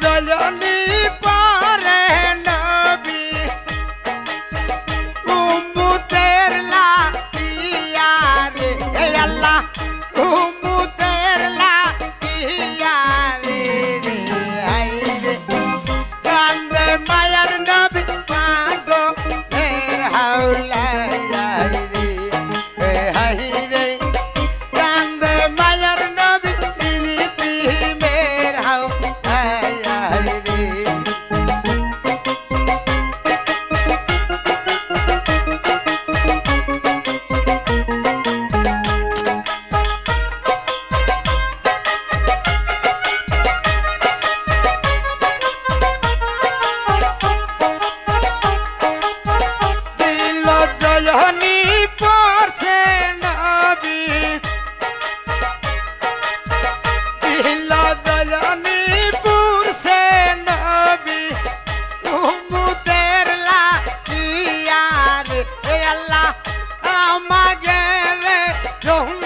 জ্বালা Don't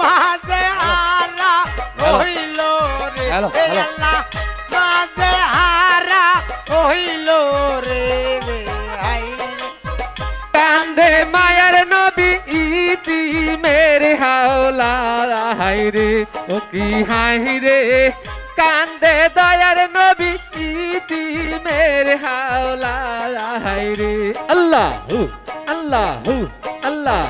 মাঝে হারা হইল রে আল্লাহ মাঝে রে কান্ধে মায়ার নবী ইতি মেরে হাওলা হাই রে ও রে। কান্দে দয়ার নবী ইতি মেরে হাওলা হাই রে। আল্লাহ আল্লাহ আল্লাহ।